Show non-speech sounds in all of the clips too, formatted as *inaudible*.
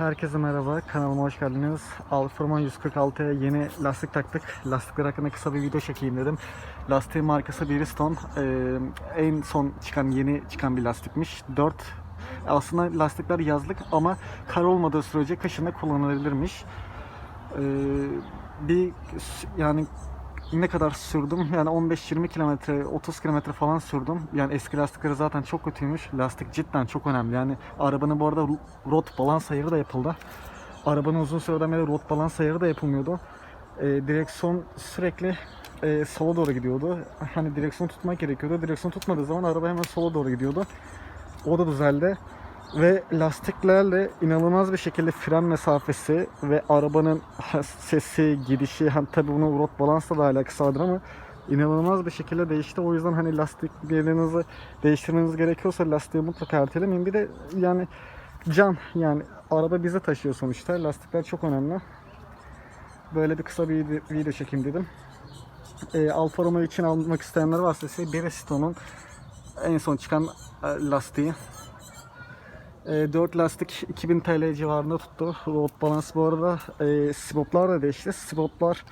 Herkese merhaba, kanalıma hoş geldiniz. Alfa Romeo 146'ya yeni lastik taktık. Lastikler hakkında kısa bir video çekeyim dedim. Lastiğin markası Bridgestone. Ee, en son çıkan, yeni çıkan bir lastikmiş. 4 aslında lastikler yazlık ama kar olmadığı sürece kışında kullanılabilirmiş. Ee, bir yani ne kadar sürdüm? Yani 15-20 kilometre, 30 kilometre falan sürdüm. Yani eski lastikleri zaten çok kötüymüş. Lastik cidden çok önemli. Yani arabanın bu arada rot balans ayarı da yapıldı. Arabanın uzun süreden beri rot balans ayarı da yapılmıyordu. Ee, direksiyon sürekli e, sola doğru gidiyordu. Hani direksiyon tutmak gerekiyordu. Direksiyon tutmadığı zaman araba hemen sola doğru gidiyordu. O da düzeldi. Ve lastiklerle inanılmaz bir şekilde fren mesafesi ve arabanın *laughs* sesi, gidişi, hani tabi bunu rot balansla da alakası vardır ama inanılmaz bir şekilde değişti. O yüzden hani lastiklerinizi değiştirmeniz gerekiyorsa lastiği mutlaka ertelemeyin. Bir de yani can yani araba bize taşıyor sonuçta. Lastikler çok önemli. Böyle bir kısa bir video- video çekeyim dedim. E, Alfa Romeo için almak isteyenler varsa ise Bridgestone'un en son çıkan e, lastiği. E, 4 lastik 2000 TL civarında tuttu. Road balans bu arada e, siboplar da değişti. Siboplar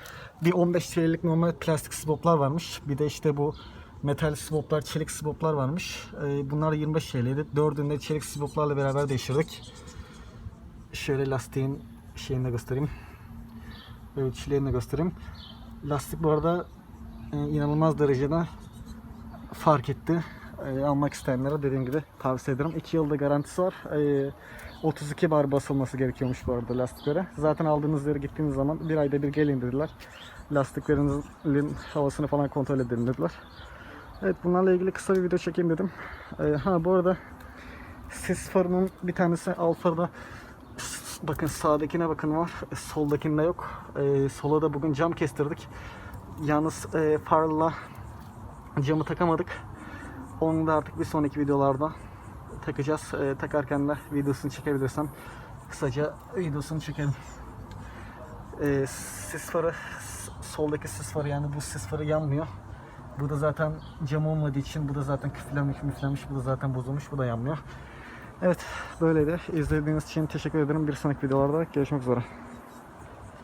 bir 15 TL'lik normal plastik siboplar varmış. Bir de işte bu metal siboplar, çelik siboplar varmış. E, bunlar 25 TL'ydi. Dördünde çelik siboplarla beraber değiştirdik. Şöyle lastiğin şeyini de göstereyim. Ölçülerini de göstereyim. Lastik bu arada e, inanılmaz derecede fark etti. E, almak isteyenlere dediğim gibi tavsiye ederim. 2 yılda garantisi var. E, 32 bar basılması gerekiyormuş bu arada lastiklere. Zaten aldığınız yere gittiğiniz zaman bir ayda bir gelin dediler. Lastiklerinizin havasını falan kontrol edin dediler. Evet bunlarla ilgili kısa bir video çekeyim dedim. E, ha bu arada sis farının bir tanesi Alfa'da bakın sağdakine bakın var. e, Soldakinde yok. E, sola da bugün cam kestirdik. Yalnız e, farla camı takamadık. Onu da artık bir sonraki videolarda takacağız. Ee, takarken de videosunu çekebilirsem kısaca videosunu çekelim. Ee, sis farı, soldaki sis farı yani bu sis farı yanmıyor. Bu da zaten cam olmadığı için bu da zaten küflenmiş müflenmiş. Bu da zaten bozulmuş. Bu da yanmıyor. Evet böyle de izlediğiniz için teşekkür ederim. Bir sonraki videolarda görüşmek üzere.